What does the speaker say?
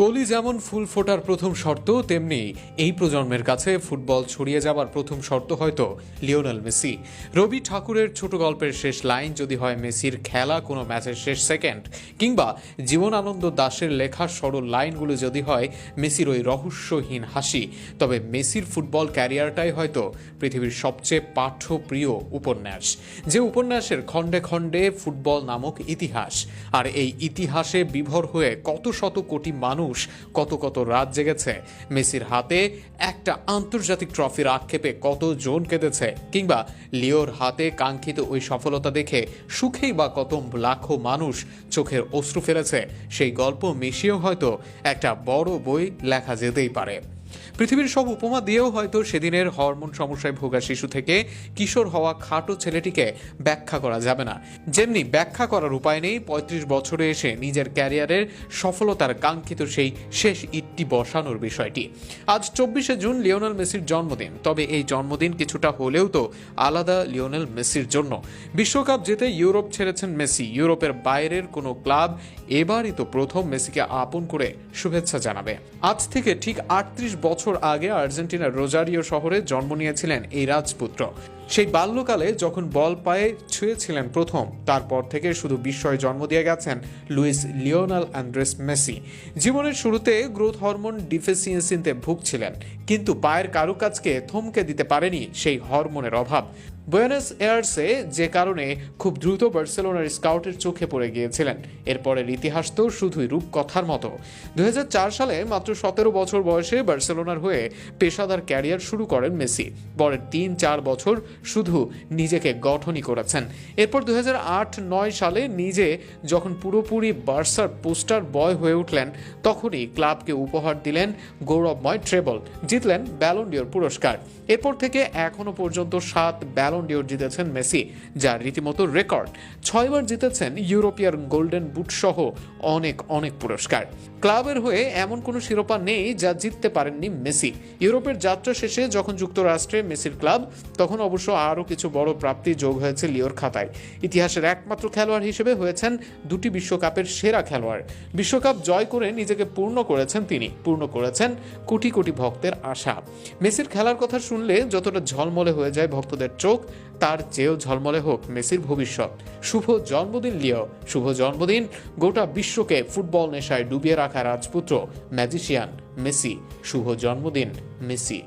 কলি যেমন ফুল ফোটার প্রথম শর্ত, তেমনি এই প্রজন্মের কাছে ফুটবল ছড়িয়ে যাবার প্রথম শর্ত হয়তো লিওনেল মেসি। রবি ঠাকুরের ছোট গল্পের শেষ লাইন যদি হয় মেসির খেলা কোনো ম্যাচের শেষ সেকেন্ড, কিংবা জীবনানন্দ দাসের লেখা সরল লাইনগুলো যদি হয় মেসির ওই রহস্যহীন হাসি, তবে মেসির ফুটবল ক্যারিয়ারটাই হয়তো পৃথিবীর সবচেয়ে পাঠ্যপ্রিয় উপন্যাস, যে উপন্যাসের খণ্ডে খণ্ডে ফুটবল নামক ইতিহাস। আর এই ইতিহাসে বিভোর হয়ে কত শত কোটি মানুষ কত কত রাত জেগেছে। মেসির হাতে একটা আন্তর্জাতিক ট্রফির আক্ষেপে কত জোন কেঁদেছে। কিংবা লিওর হাতে কাঙ্ক্ষিত ওই সফলতা দেখে সুখেই বা কত লাখো মানুষ চোখের অশ্রু ফেলেছে। সেই গল্প মিশিয়েও হয়তো একটা বড় বই লেখা যেতেই পারে। পৃথিবীর সব উপমা দিয়েও হয়তো সেদিনের হরমোন সমস্যায় ভোগা শিশু থেকে কিশোর হওয়া খাটো ছেলেটিকে ব্যাখ্যা করা যাবে না। যেমনি ব্যাখ্যা করার উপায় নেই, পঁয়ত্রিশ বছরে এসে নিজের ক্যারিয়ারের সফলতার কাঙ্ক্ষিত সেই শেষ ইটটি বসানোর বিষয়টি। আজ চব্বিশে জুন লিওনেল মেসির জন্মদিন, তবে এই জন্মদিন কিছুটা হলেও তো আলাদা লিওনেল মেসির জন্য। বিশ্বকাপ জিতে ইউরোপ ছেড়েছেন মেসি, ইউরোপের বাইরের কোনো ক্লাব এবারই তো প্রথম মেসিকে আপন করে শুভেচ্ছা জানাবে। আজ থেকে ঠিক আটত্রিশ বছর আগে আর্জেন্টিনার রোজারিও শহরে জন্ম নিয়েছিলেন এই রাজপুত্র। সেই বাল্যকালে যখন বল পায়ে ছুঁয়েছিলেন প্রথম, তারপর থেকে শুধু বিস্ময়ে জন্ম দিয়ে গেছেন লুইস লিওনাল অ্যান্ড্রেস মেসি। জীবনের শুরুতে গ্রোথ হরমোন ডিফিসিয়েন্সিতে ভুগছিলেন, কিন্তু পায়ের কারুকাজকে থমকে দিতে পারেনি সেই হরমোনের অভাব। বুয়েনাস এয়ার্সে যে কারণে খুব দ্রুত বার্সেলোনার স্কাউটের চোখে পড়ে গিয়েছিলেন, এরপরের ইতিহাস তো শুধুই রূপকথার মতো। দুই হাজার চার সালে মাত্র সতেরো বছর বয়সে বার্সেলোনার হয়ে পেশাদার ক্যারিয়ার শুরু করেন মেসি। পরের তিন চার বছর শুধু নিজেকে গঠনই করেছেন। এরপর দু আট, নয় সালে নিজে যখন পুরোপুরি বার্সার পোস্টার বয় হয়ে উঠলেন, তখনই ক্লাবকে উপহার দিলেন গৌরবময় ট্রেবল, জিতলেন ব্যালন্ডিওর পুরস্কার। এরপর থেকে এখনও পর্যন্ত সাত ব্যালন্ডিওর জিতেছেন মেসি, যার রীতিমতো রেকর্ড। ছয়বার জিতেছেন ইউরোপিয়ান গোল্ডেন বুট সহ অনেক অনেক পুরস্কার। ক্লাবের হয়ে এমন কোনো শিরোপা নেই যা জিততে পারেননি মেসি। ইউরোপের যাত্রা শেষে যখন যুক্তরাষ্ট্রে মেসির ক্লাব, তখন অবশ্য আরও কিছু বড় প্রাপ্তি যোগ হয়েছে লিওর খাতায়। ইতিহাসের একমাত্র খেলোয়াড় হিসেবে হয়েছেন দুটি বিশ্বকাপের সেরা খেলোয়াড়। বিশ্বকাপ জয় করে নিজেকে পূর্ণ করেছেন তিনি। পূর্ণ করেছেন কোটি কোটি ভক্তের আশা। মেসির খেলার কথা শুনলে যতটা ঝলমলে হয়ে যায় ভক্তদের চোখ, তার চেয়েও ঝলমলে হোক মেসির ভবিষ্যৎ। শুভ জন্মদিন, লিও। শুভ জন্মদিন। গোটা বিশ্বকে ফুটবল নেশায় ডুবিয়ে রাখা রাজপুত্র, ম্যাজিশিয়ান মেসি। শুভ জন্মদিন, মেসি।